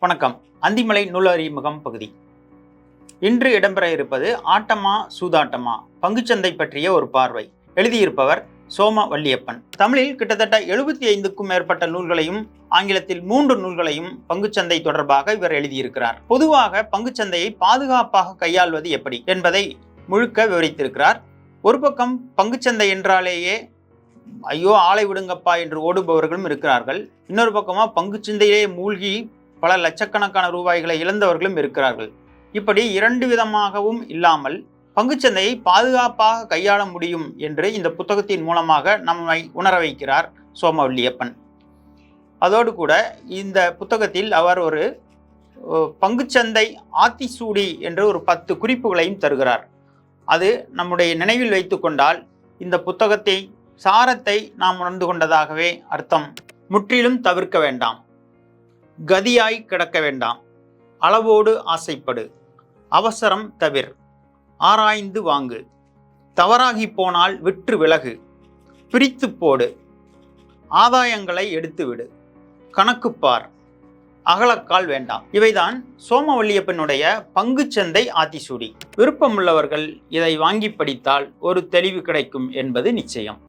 வணக்கம். அந்திமலை நூலறிமுகம் பகுதி. இன்று இடம்பெற இருப்பது ஆட்டமா சூதாட்டமா? பங்குச்சந்தை பற்றிய ஒரு பார்வை. எழுதியிருப்பவர் சோம வள்ளியப்பன் தமிழில் கிட்டத்தட்ட எழுபத்தி ஐந்துக்கும் மேற்பட்ட நூல்களையும் ஆங்கிலத்தில் மூன்று நூல்களையும் பங்குச்சந்தை தொடர்பாக இவர் எழுதியிருக்கிறார். பொதுவாக பங்குச்சந்தையை பாதுகாப்பாக கையாள்வது எப்படி என்பதை முழுக்க விவரித்திருக்கிறார். ஒரு பக்கம் பங்குச்சந்தை என்றாலேயே ஐயோ ஆளை விடுங்கப்பா என்று ஓடுபவர்களும் இருக்கிறார்கள். இன்னொரு பக்கமாக பங்குச்சந்தையிலே மூழ்கி பல லட்சக்கணக்கான ரூபாய்களை இழந்தவர்களும் இருக்கிறார்கள். இப்படி இரண்டு விதமாகவும் இல்லாமல் பங்குச்சந்தையை பாதுகாப்பாக கையாள முடியும் என்று இந்த புத்தகத்தின் மூலமாக நம்மை உணர வைக்கிறார் சோமவல்லியப்பன். அதோடு கூட இந்த புத்தகத்தில் அவர் ஒரு பங்குச்சந்தை ஆத்திசூடி என்று ஒரு பத்து குறிப்புகளையும் தருகிறார். அது நம்முடைய நினைவில் வைத்துக்கொண்டால் இந்த புத்தகத்தை சாரத்தை நாம் உணர்ந்து கொண்டதாகவே அர்த்தம். முற்றிலும் தவிர்க்க வேண்டாம். கதியாய் கிடக்க வேண்டாம். அளவோடு ஆசைப்படு. அவசரம் தவிர். ஆராய்ந்து வாங்கு. தவறாகி போனால் விற்று விலகு. பிரித்து போடு. ஆதாயங்களை எடுத்து விடு கணக்குப்பார் அகலக்கால் வேண்டாம். இவைதான் சோமவல்லியப்பனுடைய பங்குச்சந்தை ஆத்திசூடி. விருப்பமுள்ளவர்கள் இதை வாங்கி படித்தால் ஒரு தெளிவு கிடைக்கும் என்பது நிச்சயம்.